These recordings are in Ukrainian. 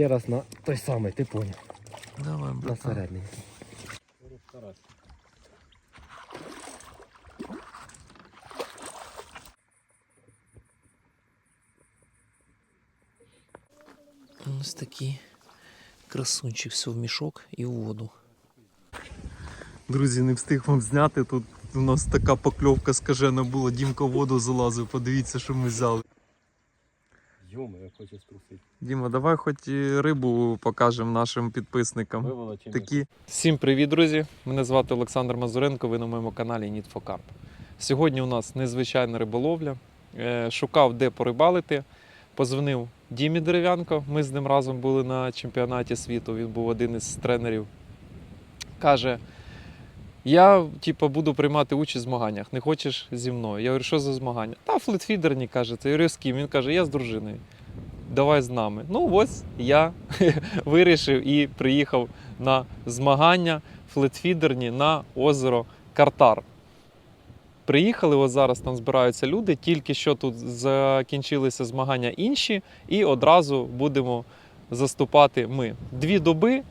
третій раз на той самий, ти поняв. Давай, На середній. Ось такий красунчик, все в мішок і в воду. Друзі, не встиг вам зняти. Тут у нас така покльовка скажена була. Дімка в воду залазив. Подивіться, що ми взяли. Йома, я. Діма, давай хоч і рибу покажемо нашим підписникам. Чи? Такі. Всім привіт, друзі! Мене звати Олександр Мазуренко. Ви на моєму каналі Need for Carp. Сьогодні у нас незвичайна риболовля. Е, Шукав, де порибалити. Позвонив Дімі Дерев'янко. Ми з ним разом були на чемпіонаті світу. Він був один із тренерів. Каже: я типу, буду приймати участь в змаганнях. Не хочеш зі мною? Я говорю, що за змагання? Та флетфідерні, каже, це з ким? Він каже, я з дружиною. Давай з нами. Ну, ось я вирішив і приїхав на змагання флетфідерні на озеро Картар. Приїхали, ось зараз там збираються люди, тільки що тут закінчилися змагання інші, і одразу будемо заступати ми. Дві доби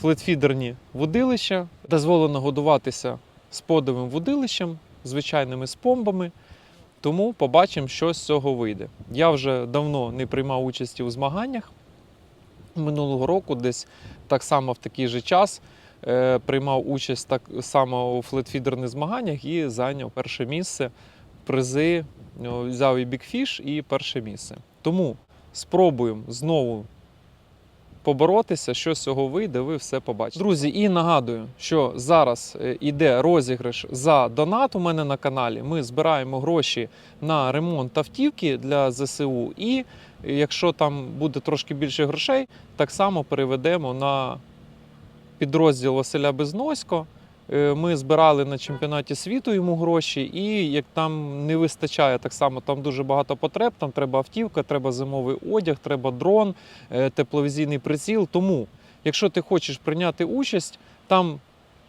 флетфідерні водилища. Дозволено годуватися сподовим водилищем, звичайними спомбами. Тому побачимо, що з цього вийде. Я вже давно не приймав участі у змаганнях. Минулого року, десь так само в такий же час, е, приймав участь так само у флетфідерних змаганнях і зайняв перше місце. Призи ну, взяв і бікфіш, і перше місце. Тому спробуємо знову поборотися, що з цього вийде, ви все побачите. Друзі, і нагадую, що зараз йде іде розіграш за донат у мене на каналі. Ми збираємо гроші на ремонт автівки для ЗСУ. І якщо там буде трошки більше грошей, так само переведемо на підрозділ Василя Безносько. Е, Ми збирали на чемпіонаті світу йому гроші, і як там не вистачає так само, там дуже багато потреб. Там треба автівка, треба зимовий одяг, треба дрон, е, тепловізійний приціл. Тому, якщо ти хочеш прийняти участь, там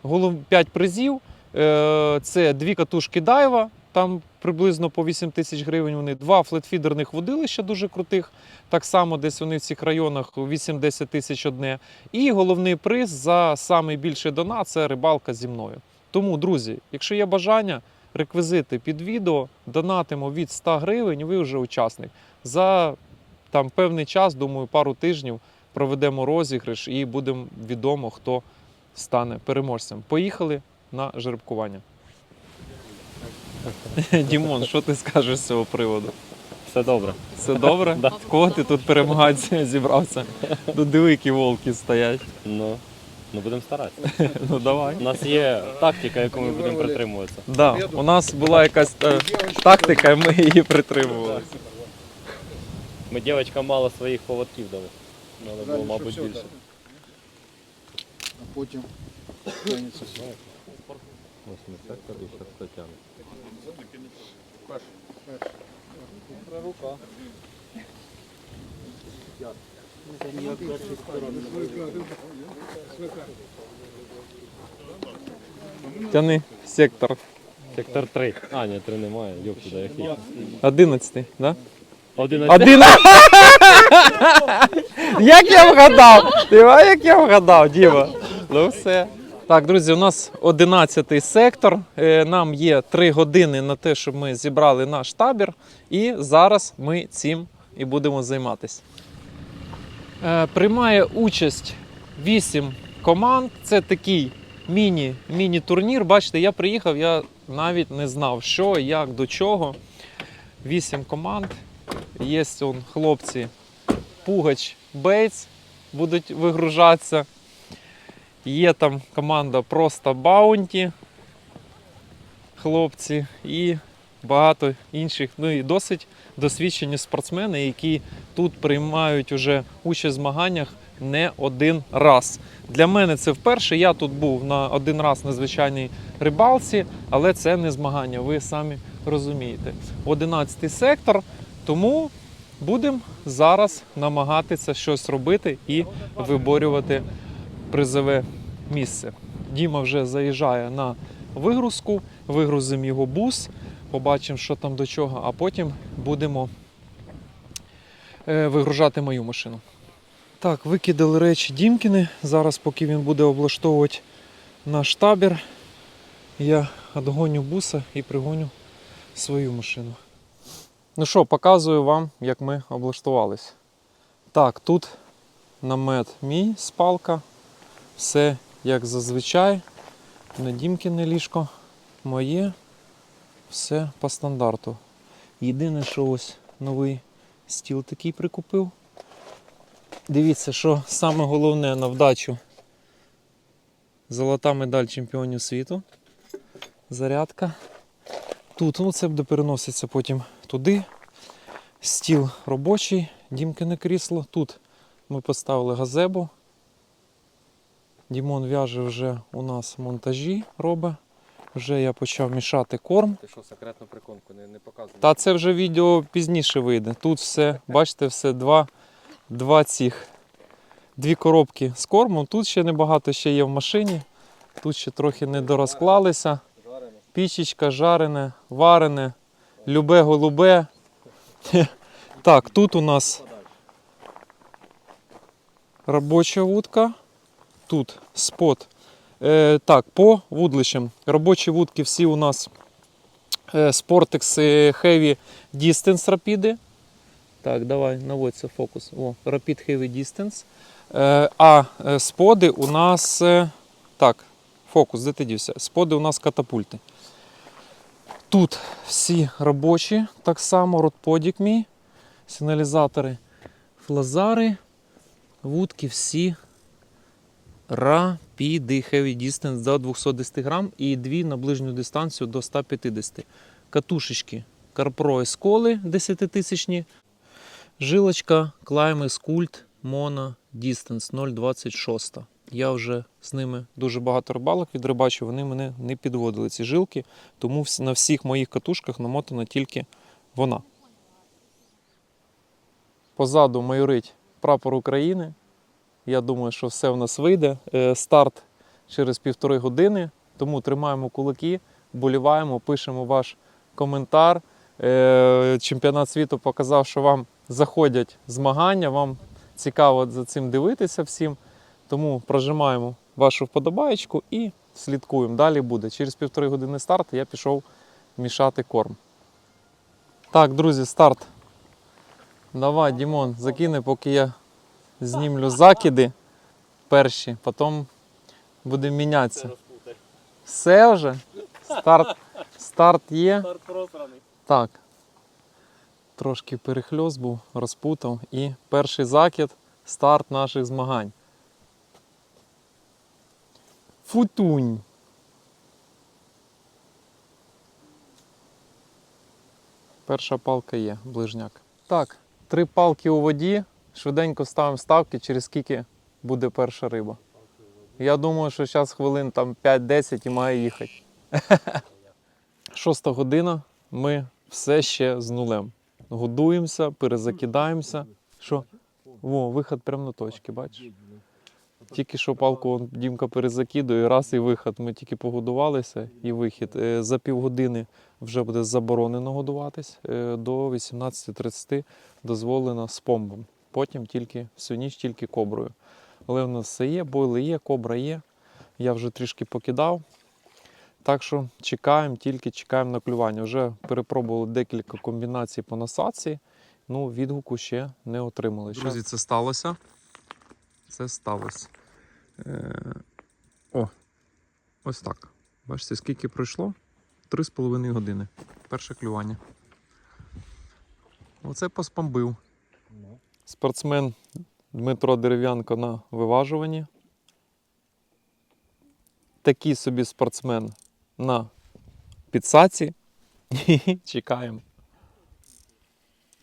голов 5 призів. Е, Це дві катушки дайва, там приблизно по 8 тисяч гривень. Вони два флетфідерних водилища дуже крутих. Так само десь вони в цих районах 8-10 тисяч одне. І головний приз за самий більший донат це рибалка зі мною. Тому, друзі, якщо є бажання, реквізити під відео, донатимо від 100 гривень, ви вже учасник. За там певний час, думаю, пару тижнів проведемо розіграш і будемо відомо, хто стане переможцем. Поїхали на жеребкування. Дімон, що ти скажеш з цього приводу? Все добре. Все добре? Да. В кого ти тут перемагати зібрався? Тут диви, які волки стоять. Ну, ну будемо старатися. Ну давай. У нас є тактика, яку ми будемо притримуватися. Да, у нас була якась е, тактика, і ми її притримувалися. Ми дівчатам мало своїх поводків дали. Треба було, мабуть, більше. а потім тягнеться все. Рука. Тяни сектор. Сектор 3. А, ні, 3 немає. Йоп, туди який. 11, да? 11. Один. як я вгадав? Дива, як я вгадав, Діма. Ну все. Так, друзі, у нас 11-й сектор. Е, Нам є 3 години на те, щоб ми зібрали наш табір. І зараз ми цим і будемо займатися. Е, Приймає участь 8 команд. Це такий міні, міні-турнір. Бачите, я приїхав, я навіть не знав, що, як, до чого. 8 команд. Є он, хлопці Пугач Бейтс будуть вигружатися. Є там команда Просто Баунті. Хлопці і багато інших. Ну і досить досвідчені спортсмени, які тут приймають уже участь в змаганнях не один раз. Для мене це вперше. Я тут був на один раз на звичайній рибалці, але це не змагання, ви самі розумієте. 11 сектор, тому будемо зараз намагатися щось робити і виборювати призове місце. Діма вже заїжджає на вигрузку, вигрузимо його бус, побачимо, що там до чого, а потім будемо е, вигружати мою машину. Так, викидали речі Дімкіни. Зараз, поки він буде облаштовувати наш табір, я відгоню буса і пригоню свою машину. Ну що, показую вам, як ми облаштувались. Так, тут намет мій, спалка. Все як зазвичай. На Дімкіне ліжко моє. Все по стандарту. Єдине, що ось новий стіл такий прикупив. Дивіться, що саме головне на вдачу. Золота медаль чемпіонів світу. Зарядка. Тут, ну це буде переноситься потім туди. Стіл робочий, дімкине крісло. Тут ми поставили газебу. Дімон в'яже вже у нас монтажі робить. Вже я почав мішати корм. Ти що, секретну приконку не, не показуєш? Та це вже відео пізніше вийде. Тут все, бачите, все два, два цих, дві коробки з кормом. Тут ще небагато ще є в машині. Тут ще трохи не дорозклалися. Пічечка, жарене, варене, любе голубе. Так, тут у нас робоча вудка. Тут спот. Е, так, по вудлищам. Робочі вудки всі у нас Sportex Heavy Distance Rapid. Так, давай, наводься фокус. О, Rapid Heavy Distance. Е, а е, споди у нас. е, так, фокус, де ти дівся? Споди у нас катапульти. Тут всі робочі, так само ротподік мій, сигналізатори, флазари, вудки всі рапіди Heavy Distance до 210 грам і дві на ближню дистанцію до 150. Катушечки CarPro Escoli 10 тисячні. Жилочка Climax Cult Mono Distance 026. Я вже з ними дуже багато рибалок відрибачив, вони мене не підводили ці жилки, тому на всіх моїх катушках намотана тільки вона. Позаду майорить прапор України. Я думаю, що все в нас вийде. Е, Старт через півтори години, тому тримаємо кулаки, боліваємо, пишемо ваш коментар. Е, Чемпіонат світу показав, що вам заходять змагання, вам цікаво за цим дивитися всім. Тому прожимаємо вашу вподобаєчку і слідкуємо. Далі буде. Через півтори години старт я пішов мішати корм. Так, друзі, старт. Давай, Дімон, закини, поки я знімлю закиди перші, потім будемо мінятися. Все вже? Старт, старт є. Старт просраний. Так. Трошки перехльост був, розпутав. І перший закид старт наших змагань. Футунь. Перша палка є, ближняк. Так, три палки у воді. Швиденько ставимо ставки, через скільки буде перша риба. Я думаю, що зараз хвилин там 5-10 і має їхати. Шоста година. Ми все ще з нулем. Годуємося, перезакидаємося. Що? Во, виход прямо на точки, бачиш? Тільки що палку Дімка перезакидує, раз і виход. Ми тільки погодувалися і вихід. Е, За півгодини вже буде заборонено годуватись. е, До 18.30 дозволено з помбом. Потім тільки всю ніч тільки коброю. Але в нас все є, бойли є, кобра є. Я вже трішки покидав. Так що чекаємо, тільки чекаємо на клювання. Вже перепробували декілька комбінацій по насадці. Ну, відгуку ще не отримали. Друзі, це сталося. Це сталося. Е... О, ось так. Бачите, скільки пройшло? Три з половиною години. Перше клювання. Оце поспамбив. Спортсмен Дмитро Дерев'янко на виважуванні. Такий собі спортсмен на підсаці. Чекаємо.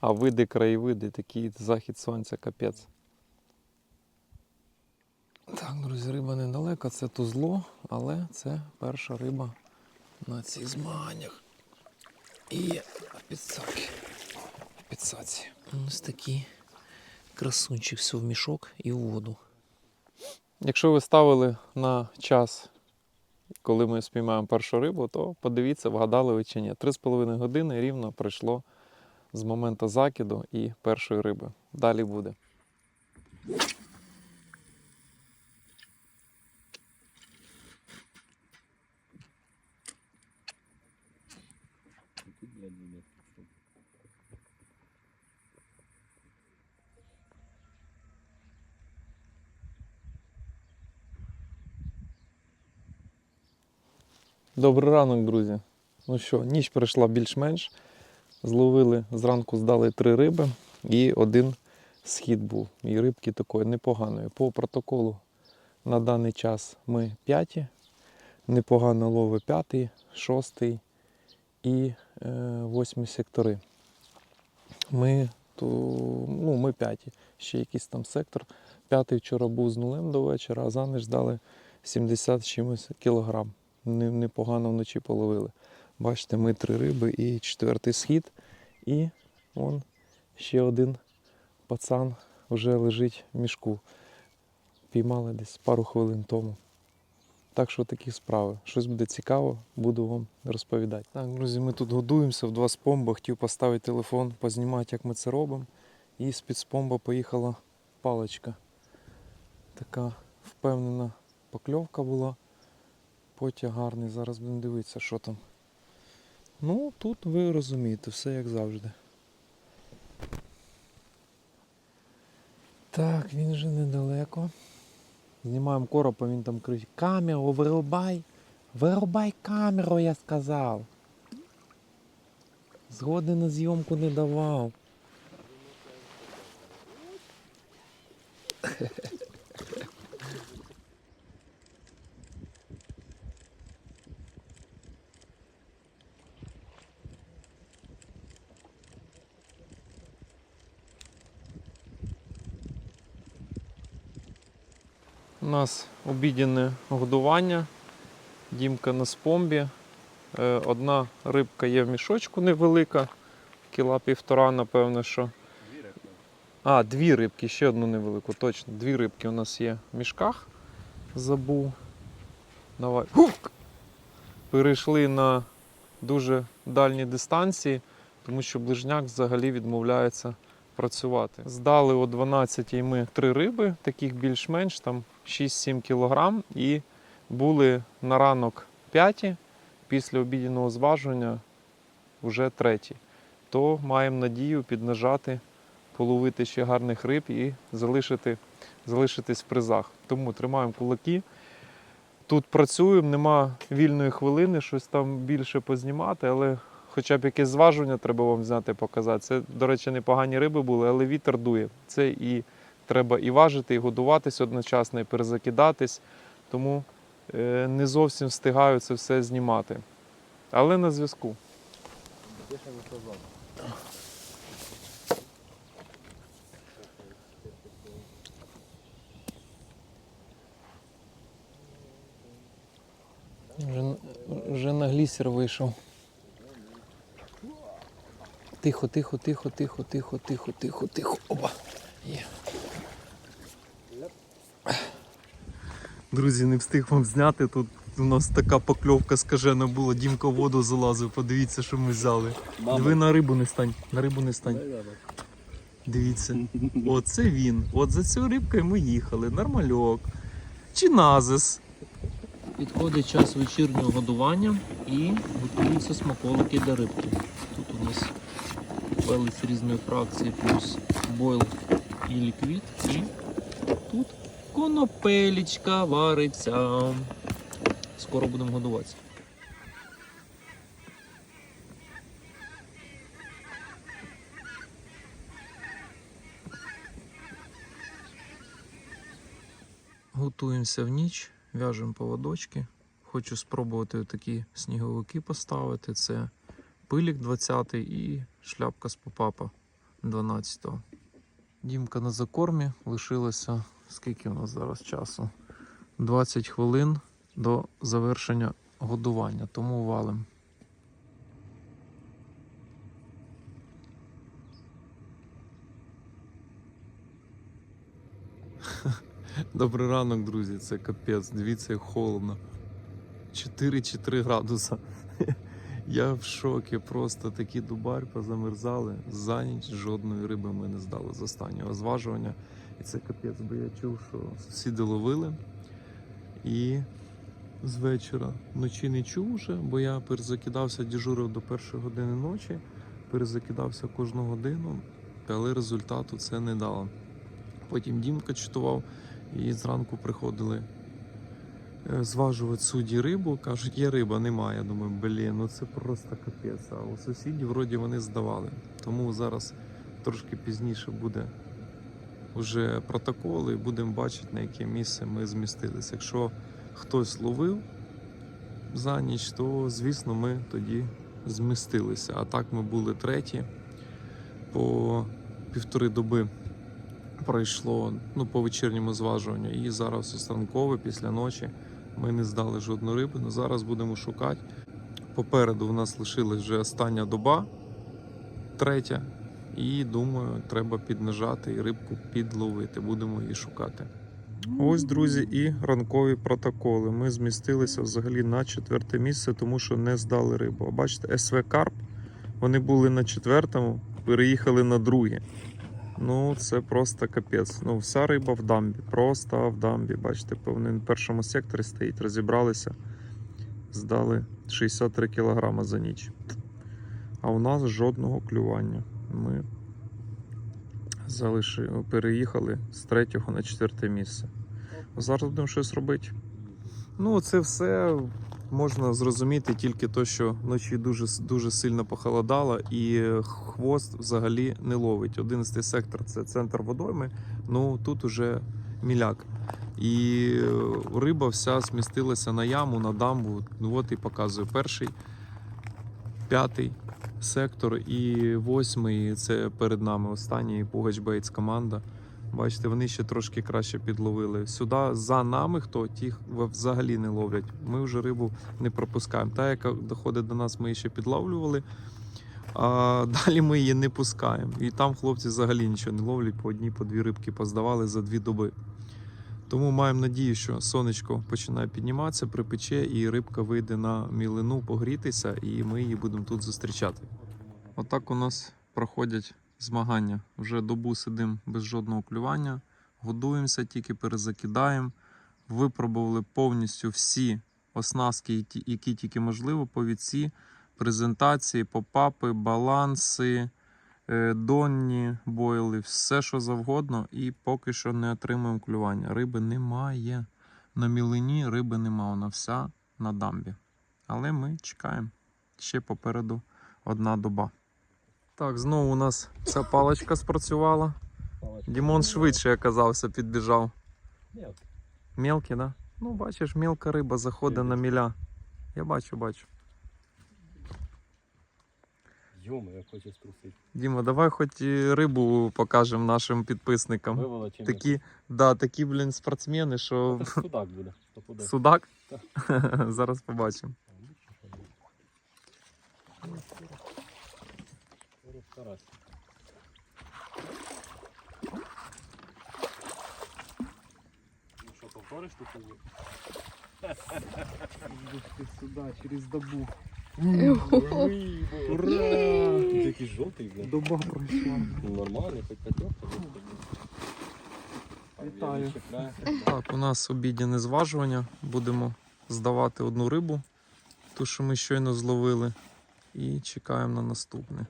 А види, краєвиди, такий захід сонця, капець. Так, друзі, риба недалеко, це тузло, але це перша риба на цих змаганнях. І підсаки. Підсаці. Ось такий красунчик, все в мішок і в воду. Якщо ви ставили на час, коли ми спіймаємо першу рибу, то подивіться, вгадали ви чи ні. Три з половиною години рівно пройшло з моменту закиду і першої риби. Далі буде. Добрий ранок, друзі. Ну що, ніч пройшла більш-менш. Зловили зранку, здали три риби і один схід був. І рибки такої непоганої. По протоколу на даний час ми п'яті. Непогано лови п'ятий, шостий і е, восьмий сектори. Ми, то, ну, ми п'яті. Ще якийсь там сектор. П'ятий вчора був з нулем до вечора, а заміж дали 70 з чимось кілограм. Не- Непогано вночі половили. Бачите, ми три риби і четвертий схід. І вон ще один пацан вже лежить в мішку. Піймали десь пару хвилин тому. Так що такі справи. Щось буде цікаво, буду вам розповідати. Так, друзі, ми тут годуємося в два спомба. Хотів поставити телефон, познімати, як ми це робимо. І з-під спомба поїхала паличка. Така впевнена покльовка була. Потяг гарний. Зараз будемо дивитися, що там. Ну, тут ви розумієте, все як завжди. Так, він вже недалеко. Знімаємо коропа, він там кричить. Камеру вирубай. Вирубай камеру, я сказав. Згоди на зйомку не давав. У нас обідіне годування. Дімка на спомбі. Е, Одна рибка є в мішочку невелика, кіла півтора, напевно, що. А, дві рибки, ще одну невелику, точно. Дві рибки у нас є в мішках. Забув. Давай. Хук! Перейшли на дуже дальні дистанції, тому що ближняк взагалі відмовляється працювати. Здали о 12 ми три риби, таких більш-менш, там 6-7 кілограм, і були на ранок п'яті, після обіднього зважування вже треті. То маємо надію піднажати, половити ще гарних риб і залишити, залишитись в призах. Тому тримаємо кулаки. Тут працюємо, нема вільної хвилини, щось там більше познімати, але хоча б якесь зважування треба вам зняти, показати. Це, до речі, непогані риби були, але вітер дує. Це і треба і важити, і годуватись одночасно, і перезакидатись. Тому е, не зовсім встигаю це все знімати. Але на зв'язку. Вже, вже на глісер вийшов. Тихо, тихо, тихо, тихо, тихо, тихо, тихо, тихо. Опа. Є. Друзі, не встиг вам зняти. Тут у нас така покльовка скажена була. Дімка в воду залазив. Подивіться, що ми взяли. Диви на рибу не стань. На рибу не стань. Дивіться. Оце він. От за цю рибкою ми їхали. Нормальок. Чиназис. Підходить час вечірнього годування і готуються смаколики для рибки. Тут у нас велиць різної фракції, плюс бойл і ліквід. І тут конопелічка вариться. Скоро будемо годуватися. Готуємося в ніч, в'яжемо поводочки. Хочу спробувати такі сніговики поставити. Це пилік 20 і шляпка з попапа 12. Дімка на закормі лишилося. Скільки у нас зараз часу? 20 хвилин до завершення годування, тому валим. Добрий ранок, друзі. Це капець. Дивіться, як холодно. 4 чи 3 градуса. Я в шокі. Просто такі дубарь позамерзали. За ніч жодної риби ми не здали з останнього зважування. І це капець, бо я чув, що сусіди ловили. І з вечора вночі не чув вже, бо я перезакидався, дежурив до першої години ночі, перезакидався кожну годину, але результату це не дало. Потім Дімка читував, і зранку приходили зважувати судді рибу. Кажуть, є риба, немає. Думаю, блін, ну це просто капець. А у сусідів вроді вони здавали. Тому зараз трошки пізніше буде вже протокол і будемо бачити, на яке місце ми змістилися. Якщо хтось ловив за ніч, то звісно ми тоді змістилися. А так ми були треті. По півтори доби пройшло ну, по вечірньому зважуванню. І зараз останкове після ночі ми не здали жодну рибу. але зараз будемо шукати. Попереду у нас лишилась вже остання доба, третя. І думаю, треба піднажати і рибку підловити. Будемо її шукати. Ось, друзі, і ранкові протоколи. Ми змістилися взагалі на четверте місце, тому що не здали рибу. А бачите, СВ Карп. Вони були на четвертому, переїхали на друге. Ну, це просто капець. Ну, вся риба в дамбі. Просто в дамбі. Бачите, вони в першому секторі стоїть, розібралися, здали 63 кг за ніч. А у нас жодного клювання. Ми залишили, переїхали з третього на четверте місце. Зараз будемо щось робити. Ну, це все можна зрозуміти тільки то, що вночі дуже, дуже сильно похолодало і хвост взагалі не ловить. 11 сектор це центр водойми, ну тут уже міляк. І риба вся змістилася на яму, на дамбу. Ну от і показую перший, п'ятий сектор і восьмий це перед нами останній Пугач Бейтс команда. Бачите, вони ще трошки краще підловили. Сюди за нами, хто ті взагалі не ловлять. Ми вже рибу не пропускаємо. Та, яка доходить до нас, ми її ще підловлювали. А далі ми її не пускаємо. І там хлопці взагалі нічого не ловлять, по одній, по дві рибки поздавали за дві доби. Тому маємо надію, що сонечко починає підніматися, припече, і рибка вийде на мілину погрітися, і ми її будемо тут зустрічати. Отак у нас проходять змагання. Вже добу сидимо без жодного клювання, годуємося, тільки перезакидаємо. Випробували повністю всі оснастки, які- тільки можливо, повідці, презентації, попапи, баланси, е, донні бойли, все що завгодно, і поки що не отримуємо клювання. Риби немає. На мілині риби немає, вона вся на дамбі. Але ми чекаємо. Ще попереду одна доба. Так, знову у нас ця паличка спрацювала. Дімон швидше оказався, підбіжав. Мелкий. Мелкий, да? Ну, бачиш, мілка риба заходить на міля. Я бачу, бачу. Йома, я хочу струсити. Діма, давай хоч і рибу покажемо нашим підписникам. Вивела чим. Такі, да, такі, блін, спортсмени, що Це судак буде. стопудов. судак. Зараз побачимо. Рибка раз. Ну що, повториш тут? тоді? Сюди, через добу. Ура! Ти який жовтий, блін. Доба пройшла. Нормальний, хоч п'ятерка. Вітаю. Так, у нас обіднє зважування. Будемо здавати одну рибу, ту, що ми щойно зловили, і чекаємо на наступне.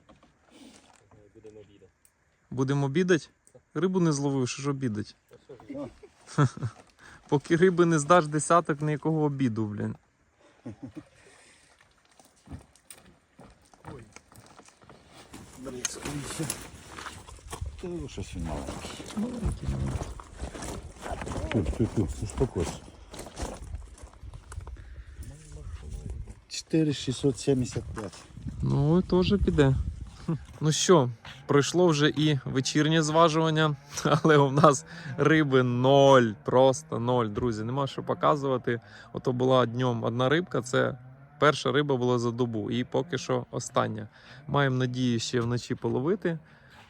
Будемо обідати. Рибу не зловив, що ж обідать? Поки риби не здаш десяток, ніякого обіду, блін. Та ну, щось він маленький. Ту, ту, ту, успокойся. 4675. Ну, теж піде. Ну що, пройшло вже і вечірнє зважування, але у нас риби ноль, просто ноль, друзі. Нема що показувати. Ото була днем одна рибка, це перша риба була за добу, і поки що остання. Маємо надію ще вночі половити.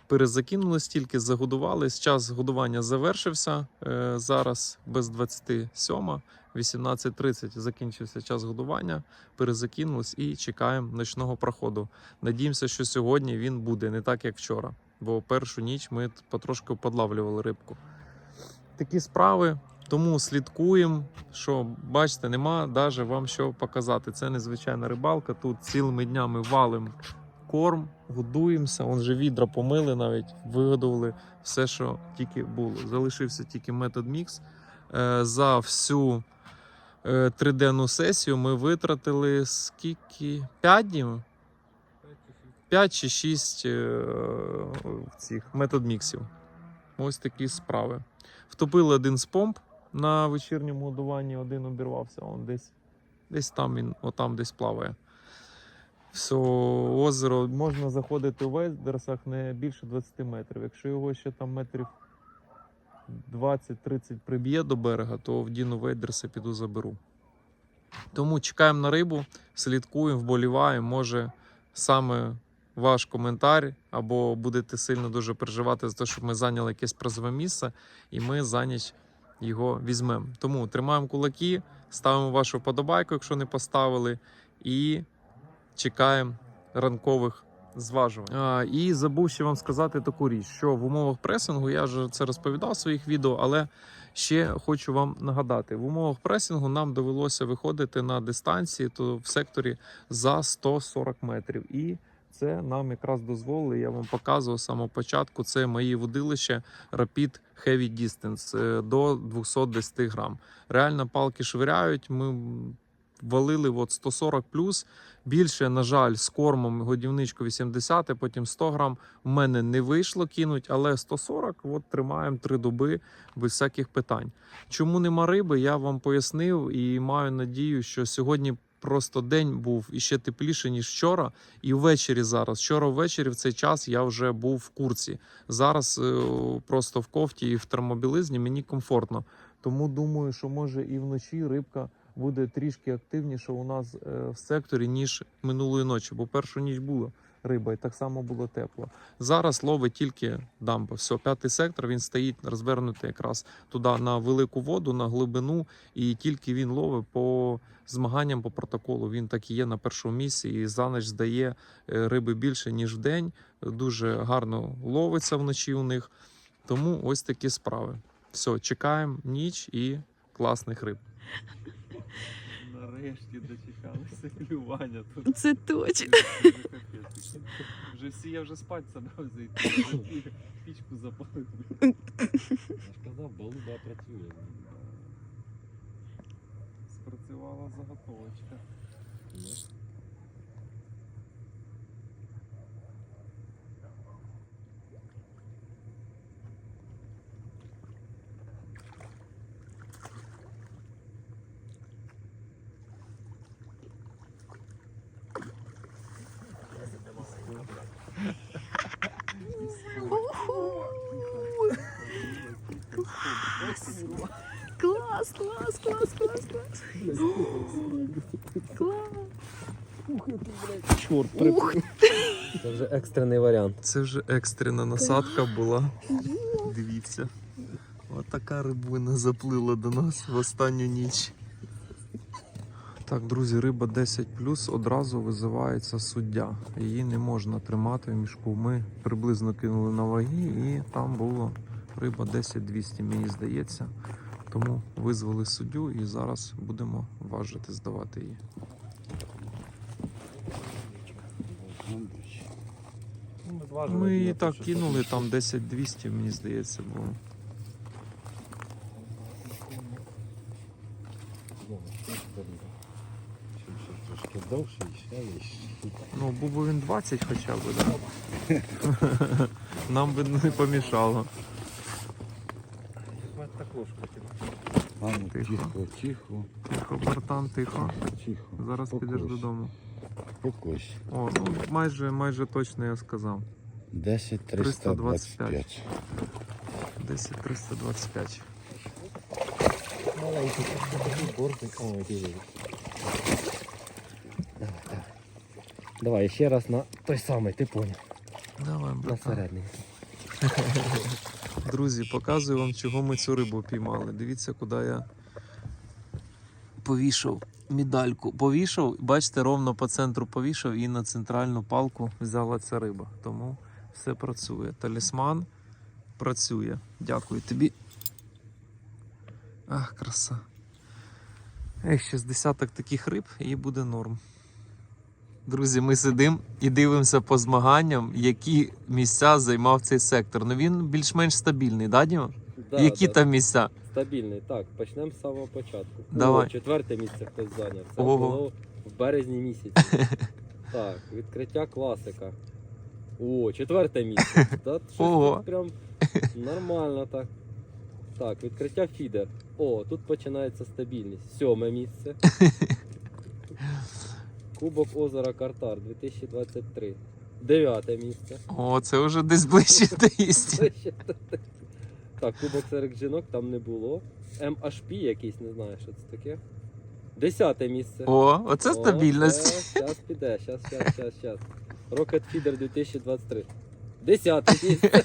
Перезакинули стільки, загодували. Час годування завершився. Е, зараз без 27, 18.30 закінчився час годування. Перезакинулись і чекаємо ночного проходу. Надіємося, що сьогодні він буде не так, як вчора. Бо першу ніч ми потрошки подлавлювали рибку. Такі справи. Тому слідкуємо, що бачите, нема навіть вам що показати. Це незвичайна рибалка. Тут цілими днями валимо корм, годуємося. Он же відра помили навіть, вигодували все, що тільки було. Залишився тільки метод мікс. Е, За всю триденну сесію ми витратили скільки? 5 днів? 5 чи 6 цих метод міксів. Ось такі справи. Втопили один з помп на вечірньому годуванні, один обірвався, он десь, десь там він, отам десь плаває. Все, озеро можна заходити у вейдерсах не більше 20 метрів. Якщо його ще там метрів 20-30 приб'є до берега, то в Діну Вейдерса піду заберу. Тому чекаємо на рибу, слідкуємо, вболіваємо. Може, саме ваш коментар, або будете сильно дуже переживати за те, щоб ми зайняли якесь призове місце, і ми за ніч його візьмемо. Тому тримаємо кулаки, ставимо вашу вподобайку, якщо не поставили, і чекаємо ранкових зважувань. А, і забув ще вам сказати таку річ, що в умовах пресингу я вже це розповідав в своїх відео, але ще хочу вам нагадати: в умовах пресингу нам довелося виходити на дистанції то в секторі за 140 метрів. І це нам якраз дозволило, я вам показував з самого початку. Це мої водилища Rapid Heavy Distance е, до 210 грам. Реально палки швиряють. Ми валили от 140 плюс. Більше, на жаль, з кормом годівничку 80, потім 100 грам. У мене не вийшло кинуть, але 140 от тримаємо три доби без всяких питань. Чому нема риби, я вам пояснив і маю надію, що сьогодні просто день був іще тепліше, ніж вчора. І ввечері зараз. Вчора ввечері в цей час я вже був в курці. Зараз е, просто в кофті і в термобілизні мені комфортно. Тому думаю, що може і вночі рибка буде трішки активніше у нас е, в секторі, ніж минулої ночі, бо першу ніч була риба, і так само було тепло. Зараз ловить тільки дамба. Все, п'ятий сектор він стоїть розвернутий якраз туди на велику воду, на глибину, і тільки він ловить по змаганням по протоколу. Він так і є на першому місці, і за ніч здає е, риби більше ніж в день. Дуже гарно ловиться вночі у них. Тому ось такі справи. Все, чекаємо ніч і класних риб. Нарешті дочекалися клювання тут. Це точно. Вже. Вже всі, я вже спать собрав зайти. Пічку запалив. Сказав, балуба працює. Спрацювала заготовочка. Клас, клас, клас, клас, клас. Чорт, Ух, Це вже екстрений варіант. Це вже екстрена насадка була. Дивіться. Отака рибина заплила до нас в останню ніч. Так, друзі, риба 10 одразу визивається суддя. Її не можна тримати в мішку. Ми приблизно кинули на ваги і там було риба 10-200, мені здається. Тому визвали суддю і зараз будемо важити, здавати її. Ми її так кинули, там 10-200, мені здається, було. Ну, був би він 20 хоча б, да? Нам би не помішало. Тихо. тихо, тихо, Тихо, братан, тихо. тихо. Зараз підеш додому. Спокойся. О, ну майже, майже точно я сказав. 10 325. 10 325. Маленький такий бортик. Ой, диви. Давай, давай. Давай ще раз на той самий, ти поняв. Давай, На братан. середній. Друзі, показую вам, чого ми цю рибу піймали. Дивіться, куди я повішав медальку. Повішав, бачите, ровно по центру повішав і на центральну палку взяла ця риба. Тому все працює. Талісман працює. Дякую тобі. Ах, краса. Ех, ще з десяток таких риб і буде норм. Друзі, ми сидимо і дивимося по змаганням, які місця займав цей сектор. Ну він більш-менш стабільний, да, Діма? Да, Які да. там місця? Стабільний. Так, почнемо з самого початку. Давай. О, четверте місце хтось зайняв. Це Ого. було в березні місяці. так, відкриття класика. О, четверте місце. Щось Ого. тут прям нормально так. Так, відкриття фідер. О, тут починається стабільність. Сьоме місце. Кубок озера Картар 2023. Дев'яте місце. О, це вже десь ближче до істини. Так, кубок серед жінок там не було. MHP якийсь, не знаю, що це таке. Десяте місце. О, оце стабільність. Зараз піде, зараз, зараз, зараз, зараз. Rocket Feeder 2023. Десяте місце.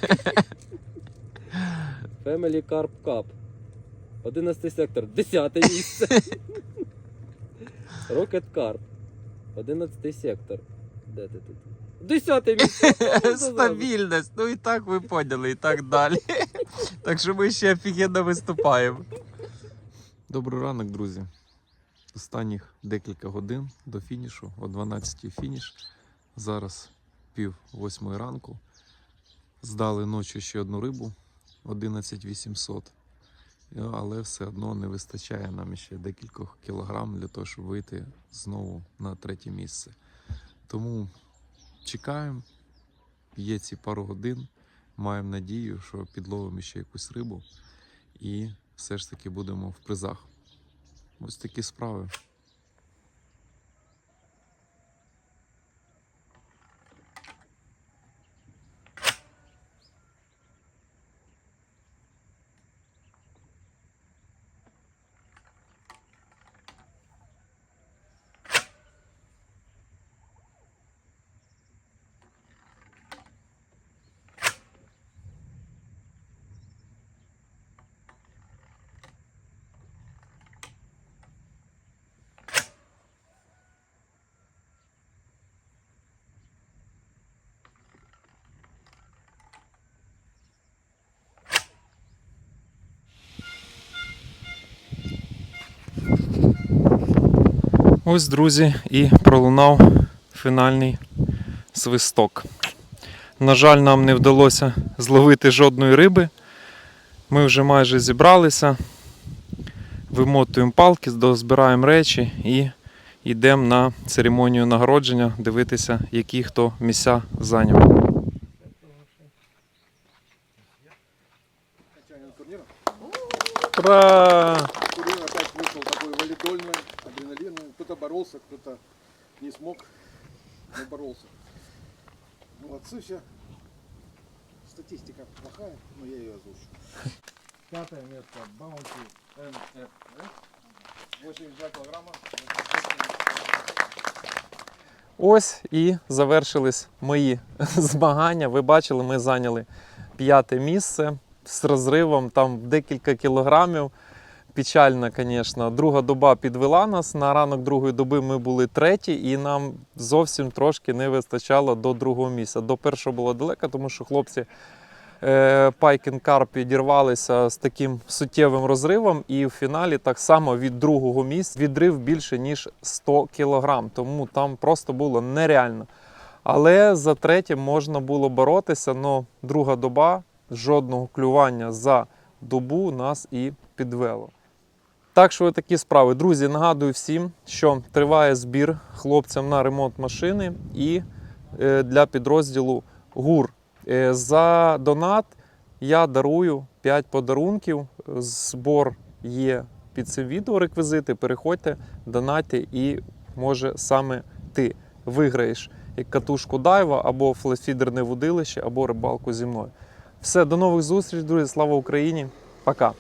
Family Carp Cup. 11 сектор. Десяте місце. Rocket Carp. 11 сектор. Де ти тут? Десяте місце. Стабільність. Ну і так ви поняли, і так далі. Так що ми ще офігенно виступаємо. Добрий ранок, друзі. Останніх декілька годин до фінішу, о 12 фініш. Зараз пів восьмої ранку. Здали ночі ще одну рибу 11800. Е, Але все одно не вистачає нам ще декількох кілограм для того, щоб вийти знову на третє місце. Тому чекаємо, є ці пару годин. Маємо надію, що підловимо ще якусь рибу і все ж таки будемо в призах. Ось такі справи. Ось, друзі, і пролунав фінальний свисток. На жаль, нам не вдалося зловити жодної риби. Ми вже майже зібралися, вимотуємо палки, збираємо речі і йдемо на церемонію нагородження дивитися, які хто місця зайняв. Ура! Кто-то боролся, кто-то не смог, но боролся. Молодцы все. Статистика плохая, но я ее озвучу. Пятое место Bounty NFS. 82 килограмма. Ось і завершились мої змагання. Ви бачили, ми зайняли п'яте місце з розривом там декілька кілограмів. Печально, звісно. Друга доба підвела нас. На ранок другої доби ми були треті, і нам зовсім трошки не вистачало до другого місця. До першого було далеко, тому що хлопці е, Пайкін Карп підірвалися з таким суттєвим розривом, і в фіналі так само від другого місця відрив більше ніж 100 кілограм. Тому там просто було нереально. Але за третє можна було боротися, але друга доба жодного клювання за добу нас і підвело. Так що такі справи. Друзі, нагадую всім, що триває збір хлопцям на ремонт машини і е, для підрозділу ГУР. Е, За донат я дарую 5 подарунків. Збор є під цим відео реквізити. Переходьте, донатьте і може саме ти виграєш катушку дайва або флефідерне водилище, або рибалку зі мною. Все, до нових зустрічей, друзі. Слава Україні! Пока!